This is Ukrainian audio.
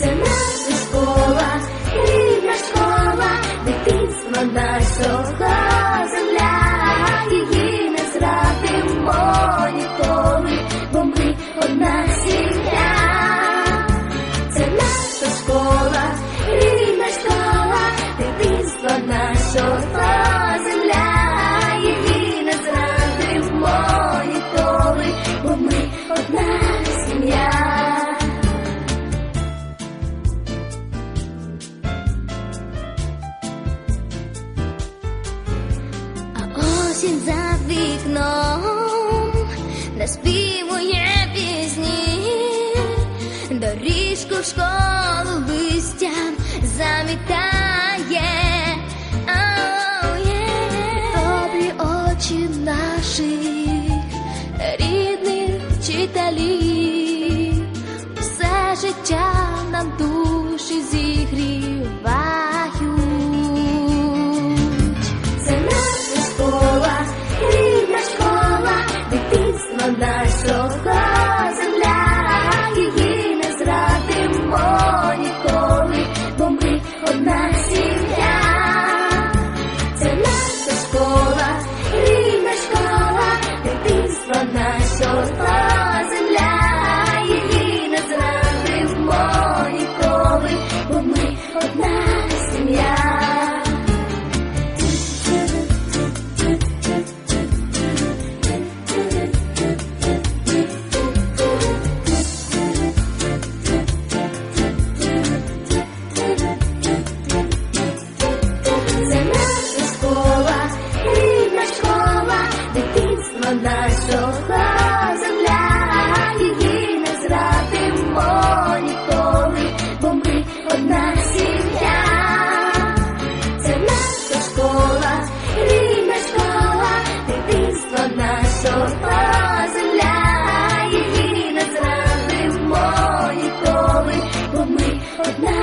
це наша школа, рідна школа, дитинство нашого земля. осінь за вікном, наспівує пісні, доріжку в школу листя замітає, добрі очі наших, рідних вчителів, все життя нам тут. Dios Good night.